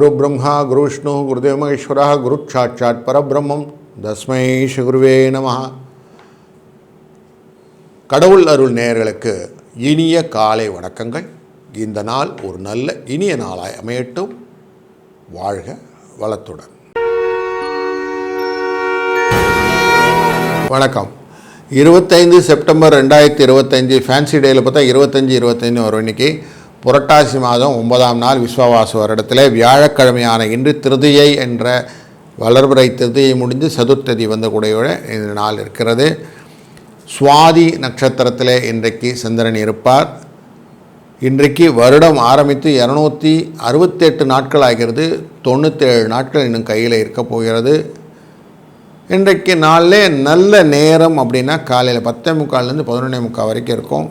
குரு பிரம்மா குரு விஷ்ணு குருதேவ மகேஸ்வரா குரு சாட்சாத் பரபிரம்மம் தஸ்மை ஸ்ரீகுருவே நம கடவுள் அருள் நேயர்களுக்கு இனிய காலை வணக்கங்கள். இந்த நாள் ஒரு நல்ல இனிய நாளாய் அமையட்டும். வாழ்க வளத்துடன். வணக்கம். இருபத்தைந்து செப்டம்பர் ரெண்டாயிரத்தி இருபத்தஞ்சி ஃபேன்சி டேயில் பார்த்தா இருபத்தஞ்சி இருபத்தஞ்சு வரும் இன்றைக்கி புரட்டாசி மாதம் ஒன்பதாம் நாள் விஸ்வவாச வருடத்தில் வியாழக்கிழமையான இன்று திருதியை என்ற வளர்புரை திருதியை முடிந்து சதுர்த்ததி வந்த கூடையோட இந்த நாள் இருக்கிறது. சுவாதி நட்சத்திரத்தில் இன்றைக்கு சந்திரன் இருப்பார். இன்றைக்கு வருடம் ஆரம்பித்து இரநூத்தி அறுபத்தெட்டு நாட்கள் ஆகிறது. தொண்ணூற்றேழு நாட்கள் இன்னும் கையில் இருக்க போகிறது. இன்றைக்கு நாளில் நல்ல நேரம் அப்படின்னா காலையில் பத்தே முக்கால்லேருந்து பதினொன்னே முக்கால் வரைக்கும் இருக்கும்.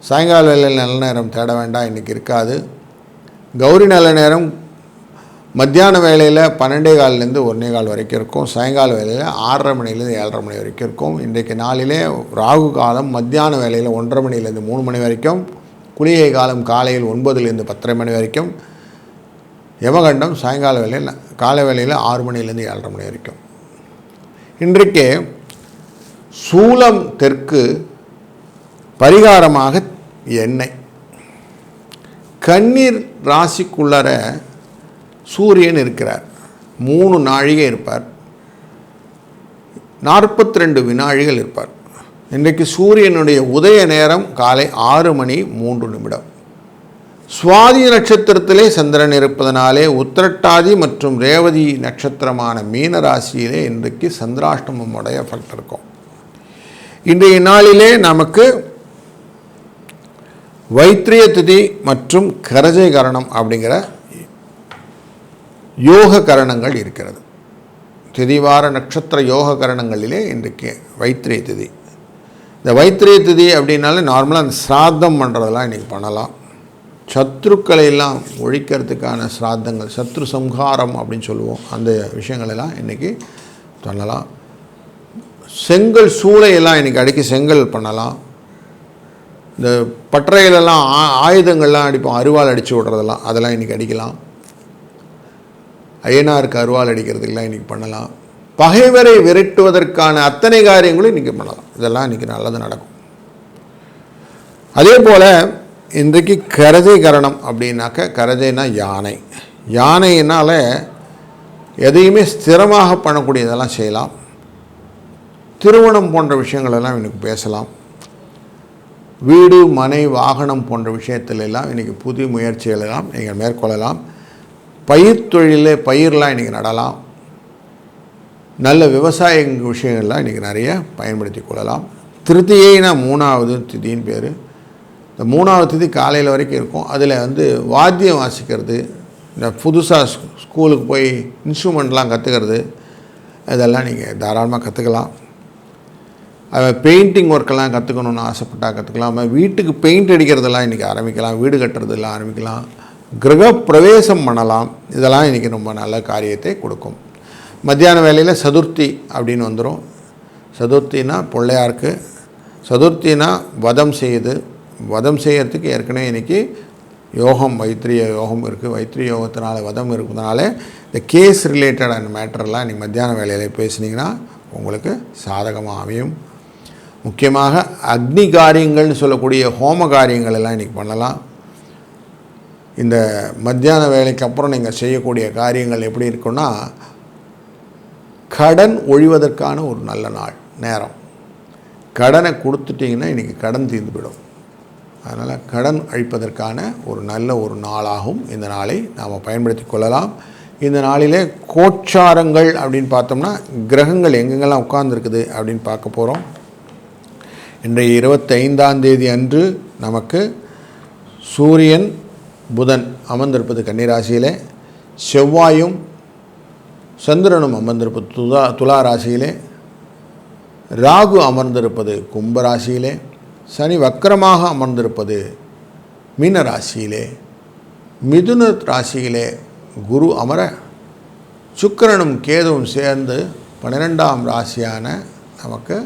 சாயங்கால வேலையில் நல்ல நேரம் தேட வேண்டாம் இன்றைக்கி இருக்காது. கௌரி நல்ல நேரம் மத்தியான வேலையில் பன்னெண்டே கால்லேருந்து ஒன்றே கால் வரைக்கும் இருக்கும். சாயங்கால வேலையில் ஆறரை மணிலேருந்து ஏழரை மணி வரைக்கும் இருக்கும். இன்றைக்கு நாளிலே ராகு காலம் மத்தியான வேலையில் ஒன்றரை மணிலேருந்து மூணு மணி வரைக்கும். குளிகை காலம் காலையில் ஒன்பதுலேருந்து பத்தரை மணி வரைக்கும். யமகண்டம் சாயங்கால வேலையில் காலை வேலையில் ஆறு மணிலேருந்து ஏழரை மணி வரைக்கும். இன்றைக்கு சூலம் தெற்கு பரிகாரமாக எண்ணெய். கண்ணீர் ராசிக்குள்ளர சூரியன் இருக்கிறார். மூணு நாழிகை இருப்பார். நாற்பத்தி ரெண்டு வினாழிகள் இருப்பார். இன்றைக்கு சூரியனுடைய உதய நேரம் காலை ஆறு மணி மூன்று நிமிடம். சுவாதி நட்சத்திரத்திலே சந்திரன் இருப்பதனாலே உத்திரட்டாதி மற்றும் ரேவதி நட்சத்திரமான மீன ராசியிலே இன்றைக்கு சந்திராஷ்டமம் உடைய எஃபெக்ட் இருக்கும் இன்றைய நாளிலே நமக்கு வைத்திரிய திதி மற்றும் கரஜை கரணம் அப்படிங்கிற யோக கரணங்கள் இருக்கிறது. திதிவார நட்சத்திர யோக கரணங்களிலே இன்றைக்கு வைத்திரிய திதி இந்த வைத்திரிய திதி அப்படின்னாலே நார்மலாக அந்த சிராத்தம் பண்ணுறதெல்லாம் இன்றைக்கி பண்ணலாம். சத்ருக்களை எல்லாம் ஒழிக்கிறதுக்கான சிராத்தங்கள் சத்ரு சம்ஹாரம் அப்படின்னு சொல்லுவோம். அந்த விஷயங்களெல்லாம் இன்றைக்கி பண்ணலாம். செங்கல் சூளையெல்லாம் இன்றைக்கி அடிக்கி செங்கல் பண்ணலாம். இந்த பட்டறையிலெல்லாம் ஆ ஆயுதங்கள்லாம் அடிப்போம். அருவாள் அடித்து விடுறதெல்லாம் அதெல்லாம் இன்றைக்கி அடிக்கலாம். ஐயனாருக்கு அருவாள் அடிக்கிறதுக்கெல்லாம் இன்றைக்கி பண்ணலாம். பகைவரை விரட்டுவதற்கான அத்தனை காரியங்களும் இன்றைக்கி பண்ணலாம். இதெல்லாம் இன்றைக்கி நல்லது நடக்கும். அதே போல் இன்றைக்கு கரஜை கரணம் அப்படின்னாக்க கரதைனா யானை. யானையினால் எதையுமே ஸ்திரமாக பண்ணக்கூடியதெல்லாம் செய்யலாம். திருமணம் போன்ற விஷயங்களெல்லாம் இன்னைக்கு பேசலாம். வீடு மனை வாகனம் போன்ற விஷயத்துல எல்லாம் இன்றைக்கி புதிய முயற்சிகளெல்லாம் நீங்கள் மேற்கொள்ளலாம். பயிர் தொழிலே பயிரெலாம் இன்றைக்கி நடலாம். நல்ல விவசாய விஷயங்கள்லாம் இன்றைக்கி நிறைய பயன்படுத்தி கொள்ளலாம். திருத்தியைனா மூணாவது திதின்னு பேர். இந்த மூணாவது திதி காலையில் வரைக்கும் இருக்கும். அதில் வந்து வாத்தியம் வாசிக்கிறது இந்த புதுசாக ஸ்கூலுக்கு போய் இன்ஸ்ட்ருமெண்ட்லாம் கற்றுக்கிறது இதெல்லாம் நீங்கள் தாராளமாக கற்றுக்கலாம் பெயிண்டிங் ஒர்க்கெல்லாம் கற்றுக்கணுன்னு ஆசைப்பட்டா கற்றுக்கலாம் வீட்டுக்கு பெயிண்ட் அடிக்கிறதெல்லாம் இன்றைக்கி ஆரம்பிக்கலாம். வீடு கட்டுறதெல்லாம் ஆரம்பிக்கலாம். கிரக பிரவேசம் பண்ணலாம். இதெல்லாம் இன்றைக்கி ரொம்ப நல்ல காரியத்தை கொடுக்கும். மத்தியான வேலையில் சதுர்த்தி அப்படின்னு வந்துடும் சதுர்த்தினா பிள்ளையாருக்கு சதுர்த்தினா வதம் செய்யுது வதம் செய்யறதுக்கு ஏற்கனவே இன்றைக்கி யோகம் வைத்திரிய யோகம் இருக்குது வைத்திரிய யோகத்தினால வதம் இருக்கிறதுனால இந்த கேஸ் ரிலேட்டடான மேட்டர்லாம் இன்றைக்கி மத்தியான வேலையில் பேசுனீங்கன்னா உங்களுக்கு சாதகமாக அமையும் முக்கியமாக அக்னி காரியங்கள்னு சொல்லக்கூடிய ஹோம காரியங்கள் எல்லாம் இன்றைக்கி பண்ணலாம். இந்த மத்தியான வேலைக்கு அப்புறம் நீங்கள் செய்யக்கூடிய காரியங்கள் எப்படி இருக்குன்னா கடன் ஒழிவதற்கான ஒரு நல்ல நாள் நேரம். கடனை கொடுத்துட்டிங்கன்னா இன்றைக்கி கடன் தீர்ந்துவிடும் அதனால் கடன் அழிப்பதற்கான ஒரு நல்ல ஒரு நாளாகும் இந்த நாளை நாம் பயன்படுத்தி கொள்ளலாம். இந்த நாளிலே கோச்சாரங்கள் அப்படின்னு பார்த்தோம்னா கிரகங்கள் எங்கெங்கெல்லாம் உட்கார்ந்துருக்குது அப்படின்னு பார்க்க போகிறோம் இன்றைய இருபத்தைந்தாம் தேதி அன்று நமக்கு சூரியன் புதன் அமர்ந்திருப்பது கன்னிராசியிலே செவ்வாயும் சந்திரனும் அமர்ந்திருப்பது துலா துலா ராசியிலே ராகு அமர்ந்திருப்பது கும்பராசியிலே சனி வக்கரமாக அமர்ந்திருப்பது மீன ராசியிலே மிதுன ராசியிலே குரு அமர சுக்கிரனும் கேதுவும் சேர்ந்து பன்னிரெண்டாம் ராசியான நமக்கு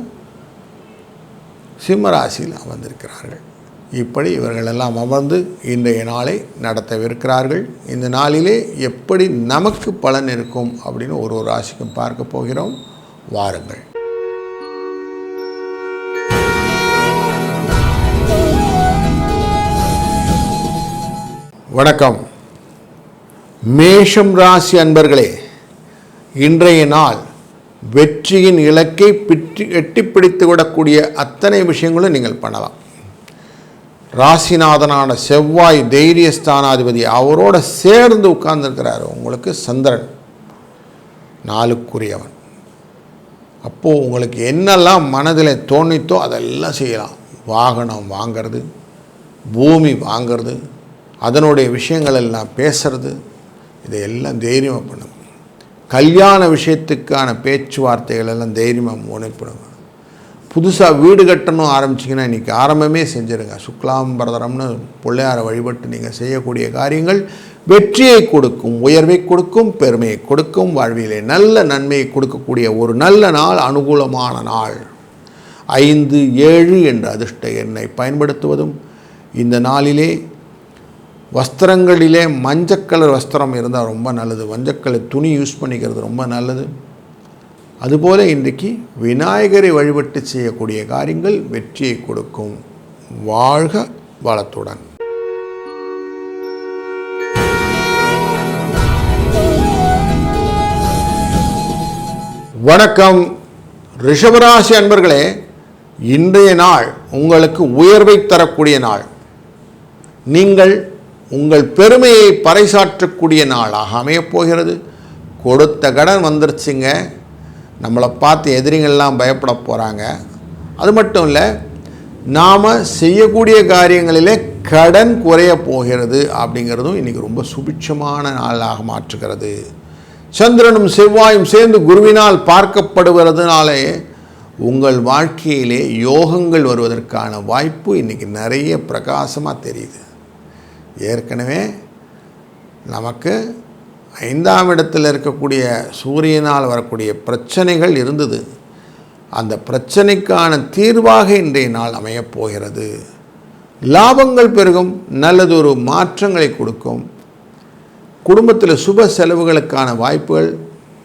சிம்ம ராசியில் அமர்ந்திருக்கிறார்கள். இப்படி இவர்களெல்லாம் அமர்ந்து இன்றைய நாளை நடத்தவிருக்கிறார்கள். இந்த நாளிலே எப்படி நமக்கு பலன் இருக்கும் அப்படின்னு ஒரு ஒரு ராசிக்கும் பார்க்க போகிறோம். வாருங்கள். வணக்கம். மேஷம் ராசி அன்பர்களே இன்றைய நாள் வெற்றியின் இலக்கை பிற்றி எட்டி பிடித்து விடக்கூடிய அத்தனை விஷயங்களும் நீங்கள் பண்ணலாம். ராசிநாதனான செவ்வாய் தைரிய ஸ்தானாதிபதி அவரோட சேர்ந்து உட்கார்ந்துருக்கிறார். உங்களுக்கு சந்திரன் நாளுக்குரியவன். அப்போது உங்களுக்கு என்னெல்லாம் மனதில் தோணித்தோ அதெல்லாம் செய்யலாம். வாகனம் வாங்கிறது பூமி வாங்கிறது அதனுடைய விஷயங்கள் எல்லாம் பேசுறது இதையெல்லாம் தைரியமாக பண்ணுங்கள் கல்யாண விஷயத்துக்கான பேச்சுவார்த்தைகள் எல்லாம் தைரியமாக முனைப்படுங்க. புதுசாக வீடு கட்டணும் ஆரம்பிச்சிங்கன்னா இன்றைக்கி ஆரம்பமே செஞ்சுருங்க. சுக்லாம்பரதரம்னு பிள்ளையாரை வழிபட்டு நீங்கள் செய்யக்கூடிய காரியங்கள் வெற்றியை கொடுக்கும் உயர்வை கொடுக்கும் பெருமையை கொடுக்கும் வாழ்விலே நல்ல நன்மையை கொடுக்கக்கூடிய ஒரு நல்ல நாள் அனுகூலமான நாள். ஐந்து ஏழு என்ற அதிர்ஷ்ட எண்ணை பயன்படுத்துவதும் இந்த நாளிலே வஸ்திரங்களிலே மஞ்சக்கலர் வஸ்திரம் இருந்தால் ரொம்ப நல்லது. மஞ்சக்கலர் துணி யூஸ் பண்ணிக்கிறது ரொம்ப நல்லது. அதுபோல் இன்றைக்கு விநாயகரை வழிபட்டு செய்யக்கூடிய காரியங்கள் வெற்றியை கொடுக்கும். வாழ்க வளத்துடன். வணக்கம். ரிஷபராசி அன்பர்களே இன்றைய நாள் உங்களுக்கு உயர்வை தரக்கூடிய நாள். நீங்கள் உங்கள் பெருமையை பறைசாற்றக்கூடிய நாளாக அமையப் போகிறது. கொடுத்த கடன் வந்துருச்சுங்க. நம்மளை பார்த்து எதிரிகள்லாம் பயப்பட போகிறாங்க அது மட்டும் இல்லை நாம் செய்யக்கூடிய காரியங்களிலே கடன் குறைய போகிறது அப்படிங்கிறதும் இன்றைக்கி ரொம்ப சுபிட்சமான நாளாக மாற்றுகிறது. சந்திரனும் செவ்வாயும் சேர்ந்து குருவினால் பார்க்கப்படுவதுனாலே உங்கள் வாழ்க்கையிலே யோகங்கள் வருவதற்கான வாய்ப்பு இன்றைக்கி நிறைய பிரகாசமாக தெரியுது. ஏற்கனவே நமக்கு ஐந்தாம் இடத்தில் இருக்கக்கூடிய சூரியனால் வரக்கூடிய பிரச்சனைகள் இருந்தது. அந்த பிரச்சனைக்கான தீர்வாக இன்றைய நாள் அமையப் போகிறது. லாபங்கள் பெருகும் நல்லதொரு மாற்றங்களை கொடுக்கும். குடும்பத்தில் சுப செலவுகளுக்கான வாய்ப்புகள்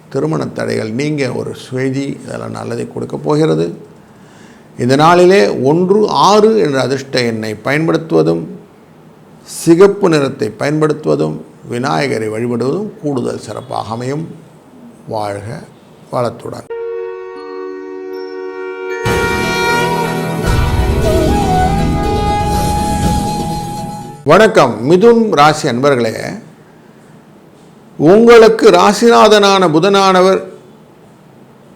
திருமண தடைகள் நீங்கள் ஒரு செய்தி இதெல்லாம் நல்லதை கொடுக்க போகிறது. இந்த நாளிலே ஒன்று ஆறு என்ற அதிர்ஷ்ட எண்ணை பயன்படுத்துவதும் சிகப்பு நிறத்தை பயன்படுத்துவதும் விநாயகரை வழிபடுவதும் கூடுதல் சிறப்பாக அமையும். வாழ்க வளத்துடன். வணக்கம். மிதுன் ராசி அன்பர்களே உங்களுக்கு ராசிநாதனான புதனானவர்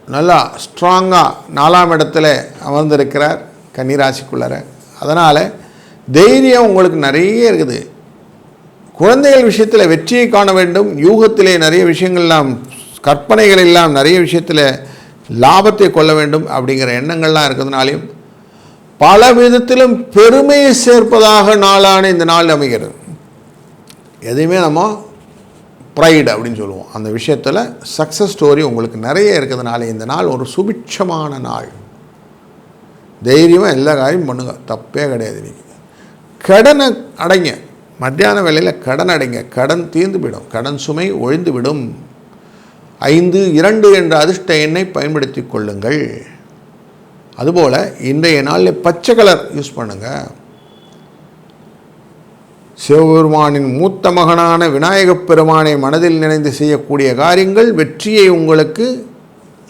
நல்லா ஸ்ட்ராங்காக நாலாம் இடத்துல அமர்ந்திருக்கிறார் கன்னிராசிக்குள்ளார. அதனால் தைரியம் உங்களுக்கு நிறைய இருக்குது. குழந்தைகள் விஷயத்தில் வெற்றியை காண வேண்டும். யூகத்திலே நிறைய விஷயங்கள்லாம் கற்பனைகள் எல்லாம் நிறைய விஷயத்தில் லாபத்தை கொள்ள வேண்டும் அப்படிங்கிற எண்ணங்கள்லாம் இருக்கிறதுனாலையும் பல விதத்திலும் பெருமையை சேர்ப்பதாக நாளான இந்த நாள் அமைகிறது. எதையுமே நம்ம ப்ரைடு அப்படின்னு சொல்லுவோம். அந்த விஷயத்தில் சக்ஸஸ் ஸ்டோரி உங்களுக்கு நிறைய இருக்கிறதுனால இந்த நாள் ஒரு சுபிட்சமான நாள். தைரியமாக எல்லா காரியம் பண்ணுங்க. தப்பே கிடையாது நீங்கள் கடனை அடைங்க. மத்தியான வேலையில் கடன் அடைங்க. கடன் தீர்ந்து விடும் கடன் சுமை ஒழிந்து விடும். ஐந்து இரண்டு என்ற அதிர்ஷ்ட எண்ணை பயன்படுத்தி கொள்ளுங்கள். அதுபோல் இன்றைய நாளில் பச்சை கலர் யூஸ் பண்ணுங்கள் சிவபெருமானின் மூத்த மகனான விநாயகப் பெருமானை மனதில் நினைந்து செய்யக்கூடிய காரியங்கள் வெற்றியை உங்களுக்கு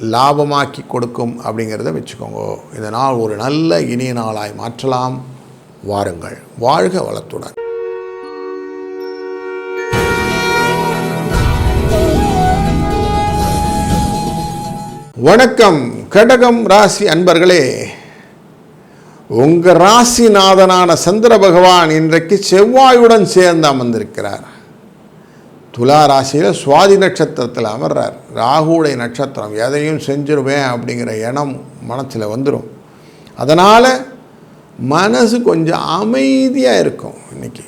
லாபமாக்கி கொடுக்கும் அப்படிங்கிறத வச்சுக்கோங்க. இந்த நாள் ஒரு நல்ல இனிய நாளாய் மாற்றலாம். வாருங்கள். வாழ்க வளத்துடன். வணக்கம் கடகம் ராசி அன்பர்களே. உங்கள் ராசிநாதனான சந்திர பகவான் இன்றைக்கு செவ்வாயுடன் சேர்ந்து அமர்ந்திருக்கிறார். துலா ராசியில் சுவாதி நட்சத்திரத்தில் அமர்றார். ராகுடைய நட்சத்திரம் எதையும் செஞ்சிருவேன் அப்படிங்கிற எண்ணம் மனசில் வந்துடும் அதனால் மனசு கொஞ்சம் அமைதியாக இருக்கும் இன்னைக்கு.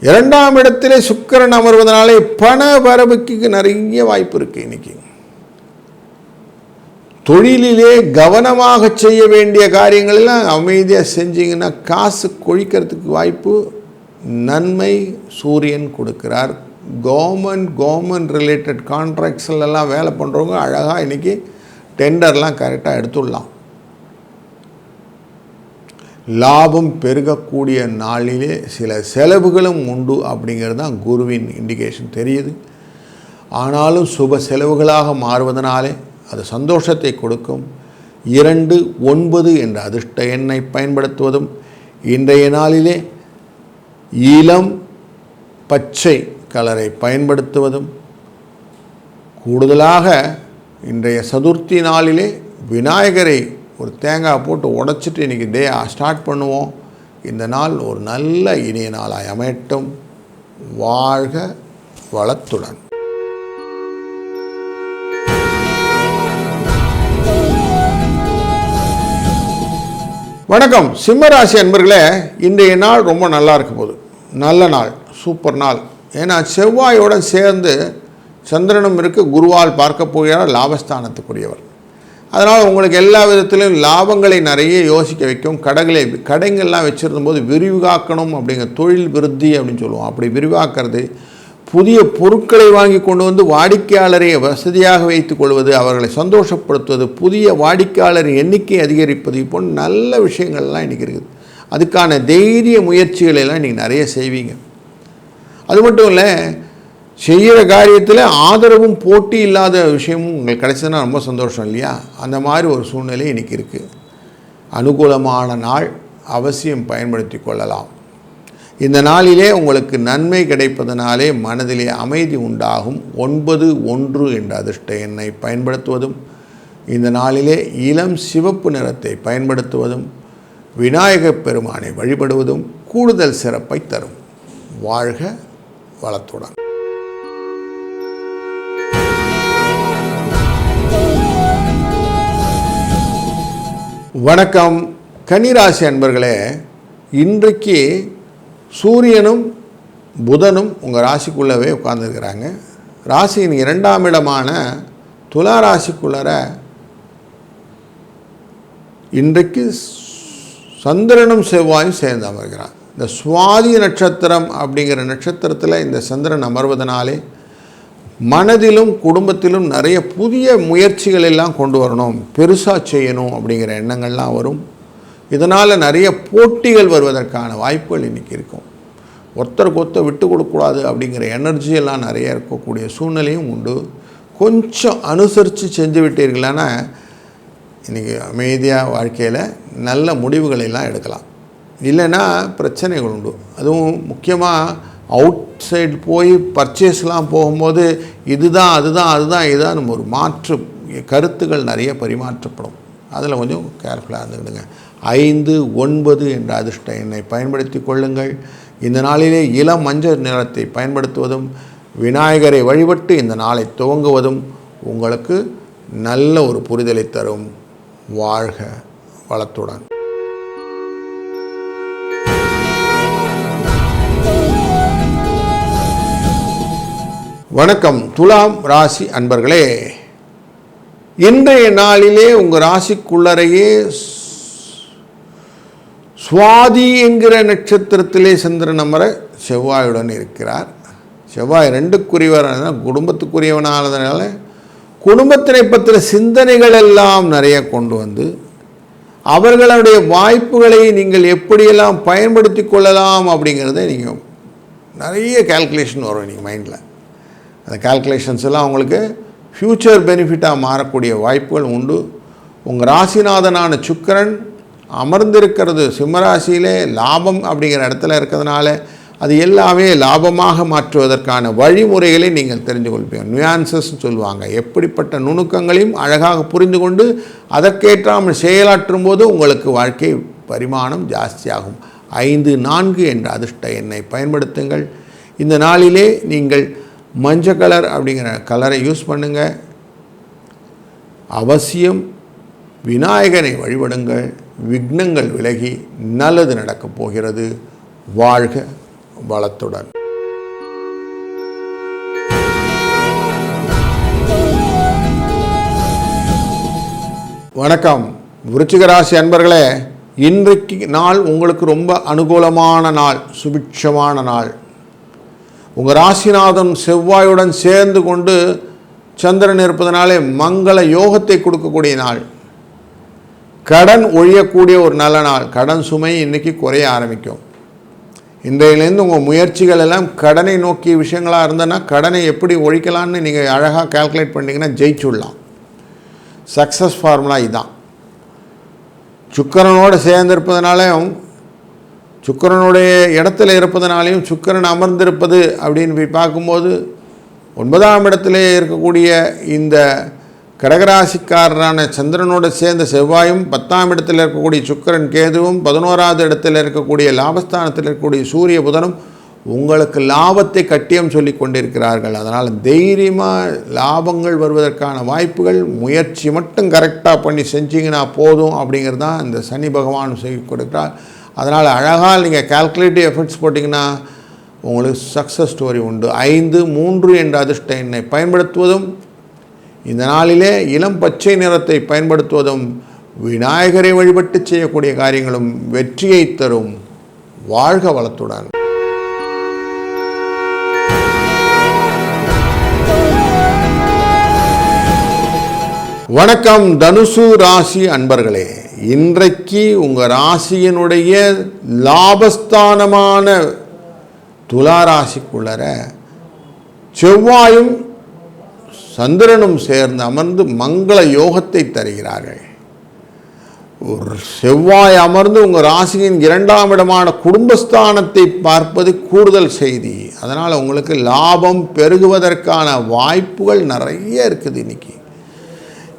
இரண்டாம் இடத்திலே சுக்கிரன் அமர்வதனாலே பண வரவுக்கு நிறைய வாய்ப்பு இருக்குது இன்னைக்கு. தொழிலிலே கவனமாக செய்ய வேண்டிய காரியங்களெல்லாம் அமைதியாக செஞ்சீங்கன்னா காசு கொழிக்கிறதுக்கு வாய்ப்பு நன்மை சூரியன் கொடுக்கிறார். கவர்மெண்ட் கவர்மெண்ட் ரிலேட்டட் கான்ட்ராக்ட்ஸ்லாம் வேலை பண்ணுறவங்க அழகாக இன்றைக்கி டெண்டர்லாம் கரெக்டாக எடுத்துடலாம். லாபம் பெருகக்கூடிய நாளிலே சில செலவுகளும் உண்டு அப்படிங்கிறது தான் குருவின் இண்டிகேஷன் தெரியுது. ஆனாலும் சுப செலவுகளாக மாறுவதனாலே அது சந்தோஷத்தை கொடுக்கும். இரண்டு ஒன்பது என்ற அதிர்ஷ்ட எண்ணை பயன்படுத்துவதும் இன்றைய நாளிலே இளம் பச்சை கலரை பயன்படுத்துவதும் கூடுதலாக இன்றைய சதுர்த்தி நாளிலே விநாயகரை ஒரு தேங்காய் போட்டு உடைச்சிட்டு இன்றைக்கி டே ஸ்டார்ட் பண்ணுவோம். இந்த நாள் ஒரு நல்ல இனிய நாளாய் அமையட்டும். வாழ்க வளத்துடன். வணக்கம். சிம்மராசி அன்பர்களே இன்றைய நாள் ரொம்ப நல்லா இருக்க போகுது. நல்ல நாள் சூப்பர் நாள். ஏன்னா செவ்வாயோட சேர்ந்து சந்திரனும் இருக்கு குருவால் பார்க்க போகிறார் லாபஸ்தானத்துக்குரியவர். அதனால் உங்களுக்கு எல்லா விதத்திலும் லாபங்களை நிறைய யோசிக்க வைக்கும். கடைகளை கடைங்கள்லாம் வச்சுருந்தபோது விரிவாக்கணும் அப்படிங்கிற தொழில் விருத்தி அப்படின்னு சொல்லுவோம். அப்படி விரிவாக்கிறது புதிய பொருட்களை வாங்கி கொண்டு வந்து வாடிக்கையாளரை வசதியாக வைத்துக் கொள்வது அவர்களை சந்தோஷப்படுத்துவது புதிய வாடிக்கையாளர் எண்ணிக்கை அதிகரிப்பது போன்ற நல்ல விஷயங்கள்லாம் இன்றைக்கி இருக்குது. அதுக்கான தைரிய முயற்சிகளை எல்லாம் இன்றைக்கி நிறைய செய்வீங்க. அது மட்டும் இல்லை செய்கிற காரியத்தில் ஆதரவும் போட்டி இல்லாத விஷயமும் உங்களுக்கு கிடைச்சதுன்னா ரொம்ப சந்தோஷம் இல்லையா? அந்த மாதிரி ஒரு சூழ்நிலை இன்றைக்கி இருக்குது அனுகூலமான நாள் அவசியம் பயன்படுத்தி கொள்ளலாம். இந்த நாளிலே உங்களுக்கு நன்மை கிடைப்பதனாலே மனதிலே அமைதி உண்டாகும். ஒன்பது ஒன்று என்ற அதிர்ஷ்ட எண்ணை பயன்படுத்துவதும் இந்த நாளிலே இளம் சிவப்பு நிறத்தை பயன்படுத்துவதும் விநாயகப் பெருமானை வழிபடுவதும் கூடுதல் சிறப்பை தரும். வாழ்க வளத்துடன். வணக்கம். கன்னிராசி அன்பர்களே இன்றைக்கு சூரியனும் புதனும் உங்கள் ராசிக்குள்ளவே உட்கார்ந்துருக்கிறாங்க. ராசியின் இரண்டாம் இடமான துலா ராசிக்குள்ளர இன்றைக்கு சந்திரனும் செவ்வாயும் சேர்ந்து அமர்கிறான் இந்த சுவாதி நட்சத்திரம் அப்படிங்கிற நட்சத்திரத்தில் இந்த சந்திரன் அமர்வதனாலே மனதிலும் குடும்பத்திலும் நிறைய புதிய முயற்சிகள் எல்லாம் கொண்டு வரணும். பெருசாக செய்யணும் அப்படிங்கிற எண்ணங்கள்லாம் வரும். இதனால் நிறைய போட்டிகள் வருவதற்கான வாய்ப்புகள் இன்றைக்கி இருக்கும். ஒருத்தருக்கு ஒருத்தர் விட்டு கொடுக்கக்கூடாது அப்படிங்கிற எனர்ஜி எல்லாம் நிறைய இருக்கக்கூடிய சூழ்நிலையும் உண்டு. கொஞ்சம் அனுசரித்து செஞ்சு விட்டீர்களானா இன்றைக்கி அமைதியாக வாழ்க்கையில் நல்ல முடிவுகளை எல்லாம் எடுக்கலாம். இல்லைன்னா பிரச்சனைகள் உண்டு. அதுவும் முக்கியமாக அவுட் சைடு போய் பர்ச்சேஸ்லாம் போகும்போது இதுதான் அதுதான் அதுதான் இதுதான் நம்ம ஒரு மாற்று கருத்துக்கள் நிறைய பரிமாற்றப்படும். அதில் கொஞ்சம் கேர்ஃபுல்லாக இருந்துக்கிடுங்க. ஐந்து ஒன்பது என்ற அதிர்ஷ்ட எண்ணை பயன்படுத்தி கொள்ளுங்கள். இந்த நாளிலே இளம் மஞ்சள் நிறத்தை பயன்படுத்துவதும் விநாயகரை வழிபட்டு இந்த நாளை துவங்குவதும் உங்களுக்கு நல்ல ஒரு புரிதலை தரும். வாழ்க வளத்துடன். வணக்கம். துலாம் ராசி அன்பர்களே இன்றைய நாளிலே உங்கள் ராசிக்குள்ளரையே சுவாதி என்கிற நட்சத்திரத்திலே சந்திரன் அமர செவ்வாயுடன் இருக்கிறார். செவ்வாய் ரெண்டுக்குரியவரான குடும்பத்துக்குரியவனானதுனால குடும்பத்தினை பற்றின சிந்தனைகள் எல்லாம் நிறைய கொண்டு வந்து அவர்களுடைய வாய்ப்புகளை நீங்கள் எப்படியெல்லாம் பயன்படுத்தி கொள்ளலாம் அப்படிங்கிறத நீங்கள் நிறைய கால்குலேஷன் வரும் நீங்கள் மைண்டில் அந்த கால்குலேஷன்ஸ் எல்லாம் உங்களுக்கு ஃப்யூச்சர் பெனிஃபிட்டாக மாறக்கூடிய வாய்ப்புகள் உண்டு. உங்கள் ராசிநாதனான சுக்கரன் அமர்ந்திருக்கிறது சிம்மராசியிலே லாபம் அப்படிங்கிற இடத்துல இருக்கிறதுனால அது எல்லாமே லாபமாக மாற்றுவதற்கான வழிமுறைகளை நீங்கள் தெரிந்து கொள்வீங்க நியான்சஸ்ன்னு சொல்லுவாங்க. எப்படிப்பட்ட நுணுக்கங்களையும் அழகாக புரிந்து கொண்டு அதற்கேற்றாமல் செயலாற்றும் போது உங்களுக்கு வாழ்க்கை பரிமாணம் ஜாஸ்தியாகும். ஐந்து நான்கு என்ற அதிர்ஷ்ட எண்ணை பயன்படுத்துங்கள். இந்த நாளிலே நீங்கள் மஞ்சள் கலர் அப்படிங்கிற கலரை யூஸ் பண்ணுங்கள் அவசியம் விநாயகனை வழிபடுங்கள். விக்னங்கள் விலகி நல்லது நடக்கப் போகிறது. வாழ்க வளத்துடன். வணக்கம். விருச்சிக ராசி அன்பர்களே இன்றைக்கு நாள் உங்களுக்கு ரொம்ப அனுகூலமான நாள் சுபிட்சமான நாள். உங்கள் ராசிநாதன் செவ்வாயுடன் சேர்ந்து கொண்டு சந்திரன் இருப்பதனாலே மங்கள யோகத்தை கொடுக்கக்கூடிய நாள். கடன் ஒழியக்கூடிய ஒரு நல்ல நாள். கடன் சுமை இன்னைக்கு குறைய ஆரம்பிக்கும். இன்றையிலேருந்து உங்கள் முயற்சிகள் எல்லாம் கடனை நோக்கிய விஷயங்களாக இருந்ததுன்னா கடனை எப்படி ஒழிக்கலாம்னு நீங்கள் அழகாக கால்குலேட் பண்ணிங்கன்னா ஜெயிச்சுடலாம். சக்ஸஸ் ஃபார்முலா இதுதான் சுக்கரனோடு சேர்ந்திருப்பதனாலையும் சுக்கரனுடைய இடத்துல இருப்பதனாலையும் சுக்கரன் அமர்ந்திருப்பது அப்படின்னு போய் பார்க்கும்போது ஒன்பதாம் இடத்திலே இருக்கக்கூடிய இந்த கடகராசிக்காரரான சந்திரனோடு சேர்ந்த செவ்வாயும் பத்தாம் இடத்தில் இருக்கக்கூடிய சுக்கரன் கேதுவும் பதினோராவது இடத்தில் இருக்கக்கூடிய லாபஸ்தானத்தில் இருக்கக்கூடிய சூரிய புதனும் உங்களுக்கு லாபத்தை கட்டியம் சொல்லி கொண்டிருக்கிறார்கள். அதனால் தைரியமாக லாபங்கள் வருவதற்கான வாய்ப்புகள் முயற்சி மட்டும் கரெக்டாக பண்ணி செஞ்சிங்கன்னா போதும் அப்படிங்கிறது தான் இந்த சனி பகவான் செய்து கொடுக்கிறார். அதனால் அழகாக நீங்கள் கால்குலேட்டிவ் எஃபர்ட்ஸ் போட்டிங்கன்னா உங்களுக்கு சக்ஸஸ் ஸ்டோரி உண்டு. ஐந்து மூன்று என்ற அதிர்ஷ்ட எண்ணை பயன்படுத்துவதும் இந்த நாளிலே இளம் பச்சை நிறத்தை பயன்படுத்துவதும் விநாயகரை வழிபட்டு செய்யக்கூடிய காரியங்களும் வெற்றியை தரும். வாழ்க வளத்துடன். வணக்கம் தனுசு ராசி அன்பர்களே. இன்றைக்கு உங்கள் ராசியினுடைய லாபஸ்தானமான துலா ராசிக்குள்ளர செவ்வாயும் சந்திரனும் சேர்ந்து அமர்ந்து மங்கள யோகத்தை தருகிறார்கள். ஒரு செவ்வாய் அமர்ந்து உங்கள் ராசியின் இரண்டாம் இடமான குடும்பஸ்தானத்தை பார்ப்பது கூடுதல் செய்தி. அதனால் உங்களுக்கு லாபம் பெருகுவதற்கான வாய்ப்புகள் நிறைய இருக்குது இன்றைக்கி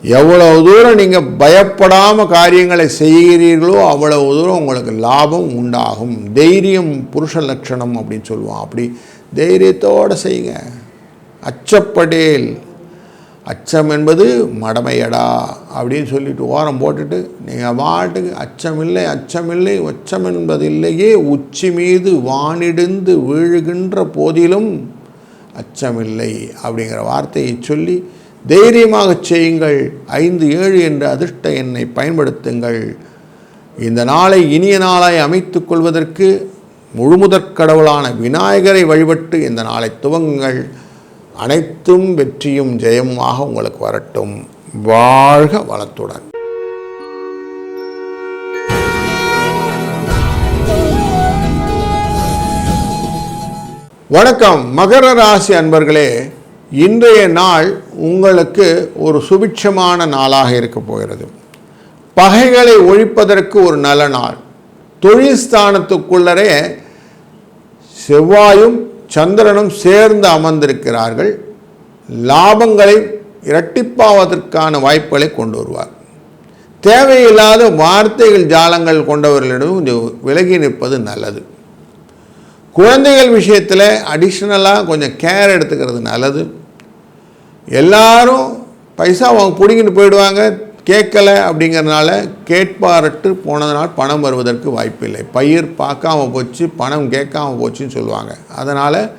எவ்வளவு தூரம் நீங்கள் பயப்படாமல் காரியங்களை செய்கிறீர்களோ அவ்வளவு தூரம் உங்களுக்கு லாபம் உண்டாகும். தைரியம் புருஷ லட்சணம் அப்படின்னு சொல்லுவோம். அப்படி தைரியத்தோடு செய்யுங்க. அச்சப்படேல். அச்சம் என்பது மடமையடா அப்படின்னு சொல்லிட்டு ஓரம் போட்டுட்டு நீங்கள் பாட்டுக்கு அச்சமில்லை அச்சமில்லை உச்சம் என்பதில்லையே உச்சி மீது வானிடிந்து வீழுகின்ற போதிலும் அச்சமில்லை அப்படிங்கிற வார்த்தையை சொல்லி தைரியமாக செய்யுங்கள். ஐந்து ஏழு என்ற அதிர்ஷ்ட எண்ணை பயன்படுத்துங்கள். இந்த நாளை இனிய நாளாய் அமைத்துக் கொள்வதற்கு முழுமுதற் கடவுளான விநாயகரை வழிபட்டு இந்த நாளை துவங்குங்கள். அனைத்தும் வெற்றியும் ஜெயமாக உங்களுக்கு வரட்டும். வாழ்க வளத்துடன். வணக்கம். மகர ராசி அன்பர்களே இன்றைய நாள் உங்களுக்கு ஒரு சுபிட்சமான நாளாக இருக்க போகிறது. பகைகளை ஒழிப்பதற்கு ஒரு நல்ல நாள். தொழில் ஸ்தானத்துக்குள்ளரே செவ்வாயும் சந்திரனும் சேர்ந்து அமர்ந்திருக்கிறார்கள். லாபங்களை இரட்டிப்பாவதற்கான வாய்ப்புகளை கொண்டு வருவார். தேவையில்லாத வார்த்தைகள் ஜாலங்கள் கொண்டவர்களிடம் கொஞ்சம் விலகி நிற்பது நல்லது. குழந்தைகள் விஷயத்தில் அடிஷ்னலாக கொஞ்சம் கேர் எடுத்துக்கிறது நல்லது. எல்லாரும் பைசா அவங்க பிடிங்கிட்டு போயிடுவாங்க கேட்கல அப்படிங்கிறதுனால கேட்பாரட்டு போனதுனால் பணம் வருவதற்கு வாய்ப்பில்லை. பயிர் பார்க்காம போச்சு பணம் கேட்காம போச்சுன்னு சொல்லுவாங்க. அதனால்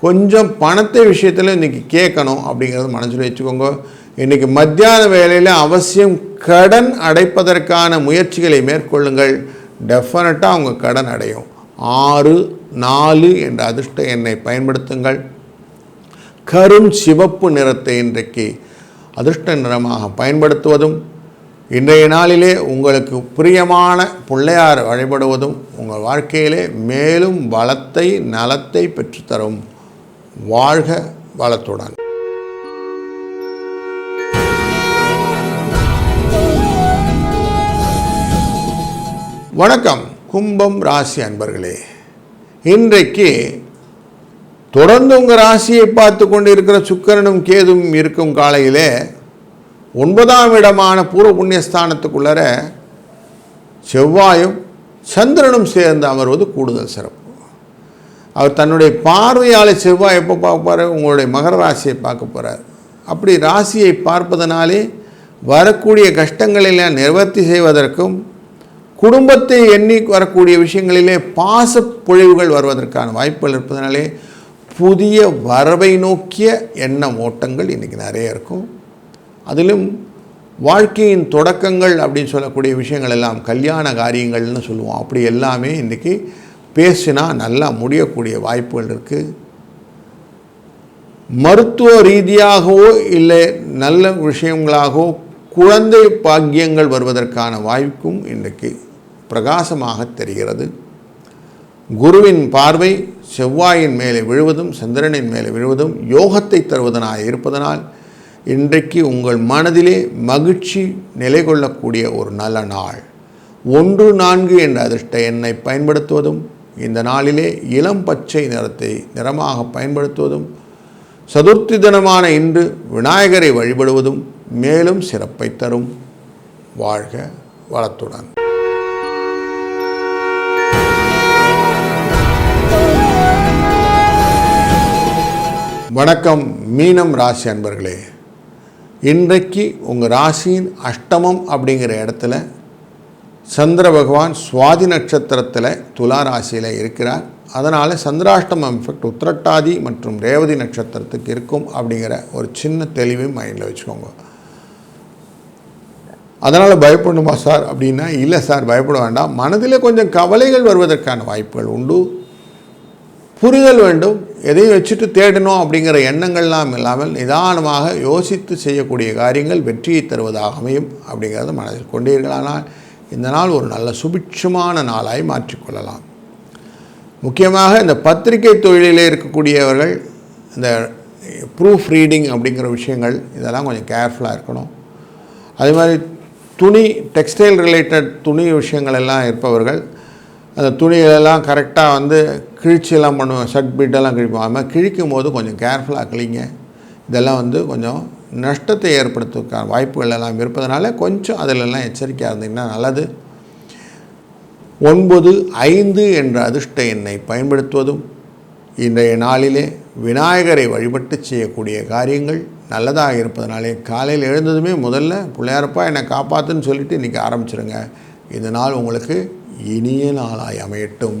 கொஞ்சம் பணத்தை விஷயத்தில் இன்றைக்கி கேட்கணும் அப்படிங்கிறது மனசில் வச்சுக்கோங்க. இன்றைக்கி மத்தியான வேலையில் அவசியம் கடன் அடைப்பதற்கான முயற்சிகளை மேற்கொள்ளுங்கள். டெஃபினட்டாக அவங்க கடன் அடையும். ஆறு நாலு என்ற அதிர்ஷ்ட எண்ணை பயன்படுத்துங்கள். கரும் சிவப்பு நிறத்தை இன்றைக்கு அதிர்ஷ்ட நிறமாக பயன்படுத்துவதும் இன்றைய நாளிலே உங்களுக்கு பிரியமான பிள்ளையார் வழிபடுவதும் உங்கள் வாழ்க்கையிலே மேலும் வளத்தை நலத்தை பெற்றுத்தரும். வாழ்க வளத்துடன். வணக்கம் கும்பம் ராசி அன்பர்களே. இன்றைக்கு தொடர்ந்து உங்கள் ராசியை பார்த்து கொண்டு இருக்கிற சுக்கரனும் கேதும் இருக்கும் காலையிலே ஒன்பதாம் இடமான பூர்வ புண்ணியஸ்தானத்துக்குள்ளர செவ்வாயும் சந்திரனும் சேர்ந்து அமர்வது கூடுதல் சிறப்பு. அவர் தன்னுடைய பார்வையால் செவ்வாய் எப்போ பார்ப்பார் உங்களுடைய மகர ராசியை பார்க்க போகிறார் அப்படி ராசியை பார்ப்பதனாலே வரக்கூடிய கஷ்டங்களெல்லாம் நிவர்த்தி செய்வதற்கும் குடும்பத்தை எண்ணி வரக்கூடிய விஷயங்களிலே பாச பொழிவுகள் வருவதற்கான வாய்ப்புகள் இருப்பதனாலே புதிய வரவை நோக்கிய எண்ண ஓட்டங்கள் இன்றைக்கி நிறைய இருக்கும். அதிலும் வாழ்க்கையின் தொடக்கங்கள் அப்படின்னு சொல்லக்கூடிய விஷயங்கள் எல்லாம் கல்யாண காரியங்கள்னு சொல்லுவோம். அப்படி எல்லாமே இன்றைக்கி பேசினா நல்லா முடியக்கூடிய வாய்ப்புகள் இருக்குது மருத்துவ ரீதியாகவோ இல்லை நல்ல விஷயங்களாகவோ குழந்தை பாக்கியங்கள் வருவதற்கான வாய்ப்பும் இன்றைக்கு பிரகாசமாக தெரிகிறது. குருவின் பார்வை செவ்வாயின் மேலே விழுவதும் சந்திரனின் மேலே விழுவதும் யோகத்தை தருவதனாக இருப்பதனால் இன்றைக்கு உங்கள் மனதிலே மகிழ்ச்சி நிலை கொள்ளக்கூடிய ஒரு நல்ல நாள். ஒன்று நான்கு என்ற அதிர்ஷ்ட எண்ணை பயன்படுத்துவதும் இந்த நாளிலே இளம் பச்சை நிறத்தை நிறமாக பயன்படுத்துவதும் சதுர்த்தி தினமான இன்று விநாயகரை வழிபடுவதும் மேலும் சிறப்பை தரும். வாழ்க வளத்துடன். வணக்கம் மீனம் ராசி அன்பர்களே. இன்றைக்கு உங்கள் ராசியின் அஷ்டமம் அப்படிங்கிற இடத்துல சந்திர பகவான் சுவாதி நட்சத்திரத்தில் துலா ராசியில் இருக்கிறார். அதனால் சந்திராஷ்டமம் எஃபெக்ட் உத்திரட்டாதி மற்றும் ரேவதி நட்சத்திரத்துக்கு இருக்கும் அப்படிங்கிற ஒரு சின்ன தெளிவு மைண்டில் வச்சுக்கோங்க. அதனால் பயப்படணுமா சார் அப்படின்னா இல்லை சார் பயப்பட வேண்டாம். மனதில் கொஞ்சம் கவலைகள் வருவதற்கான வாய்ப்புகள் உண்டு. புரிதல் வேண்டும். எதையும் வச்சுட்டு தேடணும் அப்படிங்கிற எண்ணங்கள்லாம் இல்லாமல் நிதானமாக யோசித்து செய்யக்கூடிய காரியங்கள் வெற்றியை தருவதாக அமையும் அப்படிங்கிறத மனதில் கொண்டீர்களானால் இந்த நாள் ஒரு நல்ல சுபிட்சமான நாளாய் மாற்றிக்கொள்ளலாம். முக்கியமாக இந்த பத்திரிகை தொழிலிலே இருக்கக்கூடியவர்கள் இந்த ப்ரூஃப் ரீடிங் அப்படிங்கிற விஷயங்கள் இதெல்லாம் கொஞ்சம் கேர்ஃபுல்லாக இருக்கணும். அதே மாதிரி துணி டெக்ஸ்டைல் ரிலேட்டட் துணி விஷயங்கள் எல்லாம் இருப்பவர்கள் அந்த துணிகளெல்லாம் கரெக்டாக வந்து கிழிச்சியெல்லாம் பண்ணுவோம் ஷர்ட் பீட்டெல்லாம் கிழிப்போம் அது மாதிரி கிழிக்கும் போது கொஞ்சம் கேர்ஃபுல்லாக கிழிங்க. இதெல்லாம் வந்து கொஞ்சம் நஷ்டத்தை ஏற்படுத்துவதற்கான வாய்ப்புகள் எல்லாம் இருப்பதனால கொஞ்சம் அதிலெல்லாம் எச்சரிக்கையாக இருந்தீங்கன்னா நல்லது. ஒன்பது ஐந்து என்ற அதிர்ஷ்ட எண்ணை பயன்படுத்துவதும் இன்றைய நாளிலே விநாயகரை வழிபட்டு செய்யக்கூடிய காரியங்கள் நல்லதாக இருப்பதனாலே காலையில் எழுந்ததுமே முதல்ல பிள்ளையாரப்பா என்னை காப்பாற்றுன்னு சொல்லிட்டு இன்றைக்கி ஆரம்பிச்சிருங்க. இந்த நாள் உங்களுக்கு இனிய நாளாய் அமையட்டும்.